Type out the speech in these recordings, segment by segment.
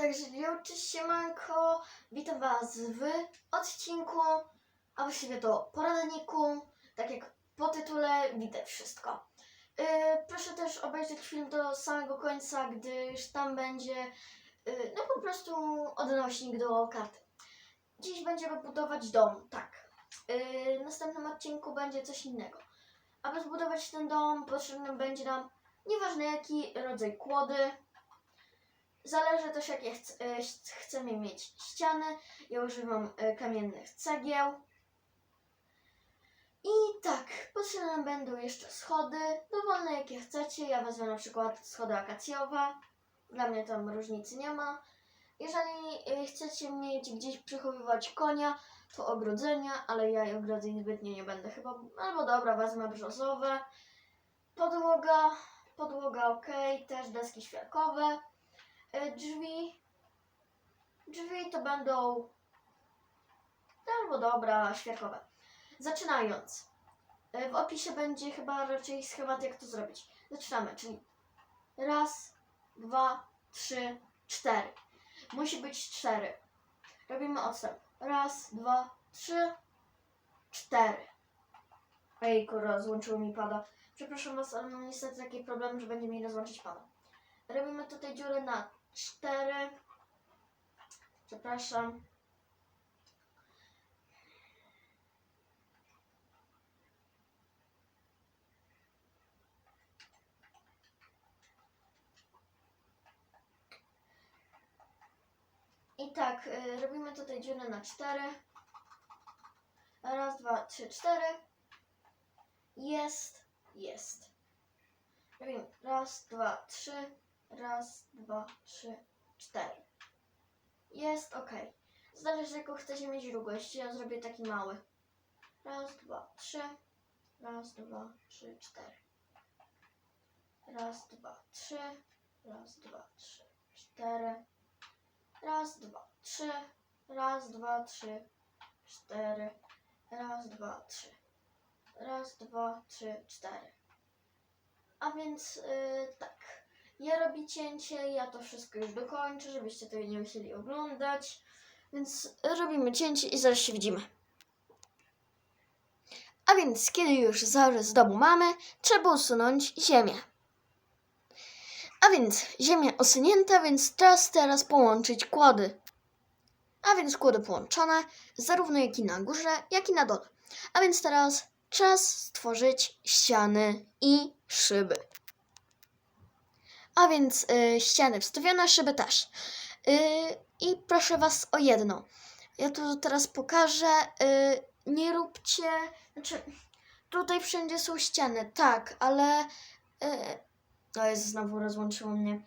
Także cześć siemanko, witam was w odcinku, a właściwie to poradniku, tak jak po tytule widać wszystko. Yy, proszę też obejrzeć film do samego końca, gdyż tam będzie yy, no po prostu odnośnik do karty. Dziś będziemy budować dom, tak. Yy, w następnym odcinku będzie coś innego. Aby zbudować ten dom, potrzebny będzie nam nieważne jaki rodzaj kłody, Zależy też jakie chc- e, ch- chcemy mieć ściany. Ja używam e, kamiennych cegieł. I tak, potrzebne będą jeszcze schody, dowolne jakie chcecie. Ja wezmę na przykład schody akacjowe. Dla mnie tam różnicy nie ma. Jeżeli e, chcecie mieć gdzieś przechowywać konia, to ogrodzenia, ale ja ogrodzeń zbytnio nie będę chyba. Albo dobra, wezmę brzozowe. Podłoga, podłoga ok, też deski świerkowe. E, drzwi. Drzwi to będą. Albo dobra, świerkowe. Zaczynając. E, W opisie będzie chyba raczej schemat, jak to zrobić. Zaczynamy, czyli raz, dwa, trzy, cztery. Musi być cztery. Robimy odstęp. Raz, dwa, trzy, cztery. Ejku, rozłączyło mi pada. Przepraszam Was, ale mam niestety taki problem, że będzie mi rozłączyć pada. Robimy tutaj dziurę na cztery. Przepraszam. I tak, y, robimy tutaj dziurę na cztery. Raz, dwa, trzy, cztery. Jest, jest. Robimy raz, dwa, trzy. Raz, dwa, trzy, cztery. Jest ok. Zależy jaką chcecie mieć długość. Ja zrobię taki mały. Raz, dwa, trzy. Raz, dwa, trzy, cztery. Raz, dwa, trzy. Raz, dwa, trzy, cztery. Raz, dwa, trzy. Raz, dwa, trzy, cztery. Raz, dwa, trzy. Raz, dwa, trzy, cztery. A więc yy, tak. Ja robię cięcie, ja to wszystko już dokończę, żebyście tego nie musieli oglądać. Więc robimy cięcie i zaraz się widzimy. A więc, kiedy już zarys z domu mamy, trzeba usunąć ziemię. A więc, ziemia usunięta, więc czas teraz połączyć kłody. A więc kłody połączone, zarówno jak i na górze, jak i na dole. A więc teraz czas stworzyć ściany i szyby. A więc y, ściany wstawione, szyby też. Y, I proszę Was o jedno. Ja tu teraz pokażę. Y, nie róbcie. Znaczy, tutaj wszędzie są ściany, tak, ale. Y, o jest znowu rozłączyło mnie.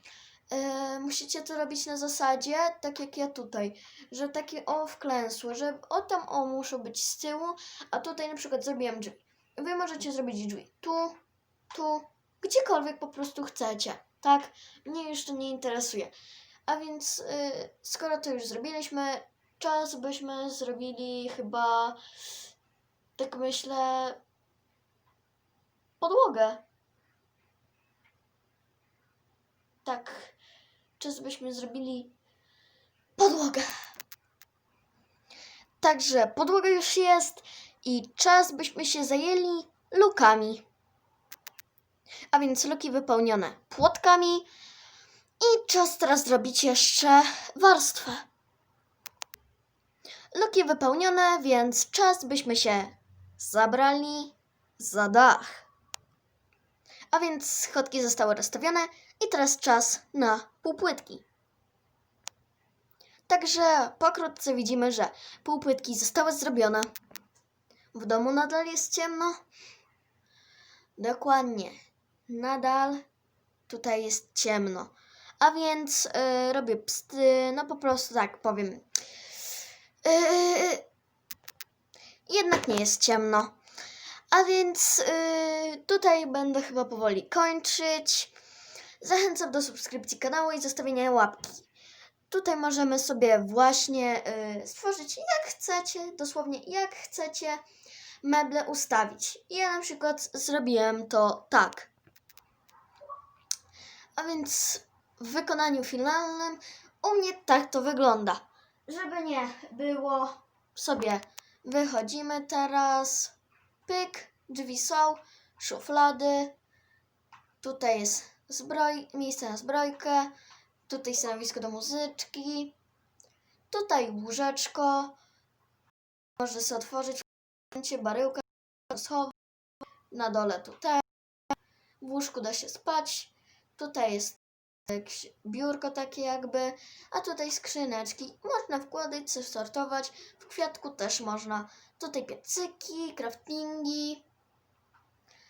Y, musicie to robić na zasadzie, tak jak ja tutaj, że takie o wklęsłe, że o tam o muszą być z tyłu, a tutaj na przykład zrobiłem drzwi. Wy możecie zrobić drzwi tu, tu, gdziekolwiek po prostu chcecie, tak? Mnie już to nie interesuje. A więc y, skoro to już zrobiliśmy, czas byśmy zrobili chyba, tak myślę, podłogę. Tak, czas byśmy zrobili podłogę. Także podłoga już jest i czas byśmy się zajęli lukami. A więc luki wypełnione płotkami i czas teraz zrobić jeszcze warstwę. Luki wypełnione, więc czas byśmy się zabrali za dach. A więc schodki zostały rozstawione i teraz czas na półpłytki. Także pokrótce widzimy, że półpłytki zostały zrobione. W domu nadal jest ciemno. Dokładnie. Nadal tutaj jest ciemno. A więc y, robię psty, no po prostu tak powiem. Y, jednak nie jest ciemno. A więc y, tutaj będę chyba powoli kończyć. Zachęcam do subskrypcji kanału i zostawienia łapki. Tutaj możemy sobie właśnie y, stworzyć jak chcecie, dosłownie jak chcecie meble ustawić. Ja na przykład zrobiłem to tak. A więc w wykonaniu finalnym u mnie tak to wygląda. Żeby nie było, sobie wychodzimy teraz. Pyk, drzwi są, szuflady. Tutaj jest zbroj, miejsce na zbrojkę. Tutaj stanowisko do muzyczki. Tutaj łóżeczko. Można sobie otworzyć baryłkę. Na dole tutaj. W łóżku da się spać. Tutaj jest biurko takie jakby, a tutaj skrzyneczki. Można wkładać, coś sortować. W kwiatku też można. Tutaj piecyki, craftingi.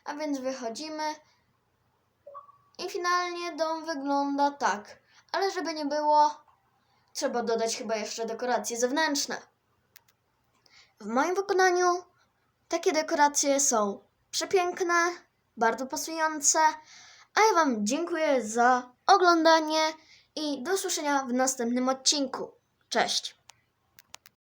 A więc wychodzimy. I finalnie dom wygląda tak. Ale żeby nie było, trzeba dodać chyba jeszcze dekoracje zewnętrzne. W moim wykonaniu takie dekoracje są przepiękne, bardzo pasujące. A ja Wam dziękuję za oglądanie i do usłyszenia w następnym odcinku. Cześć!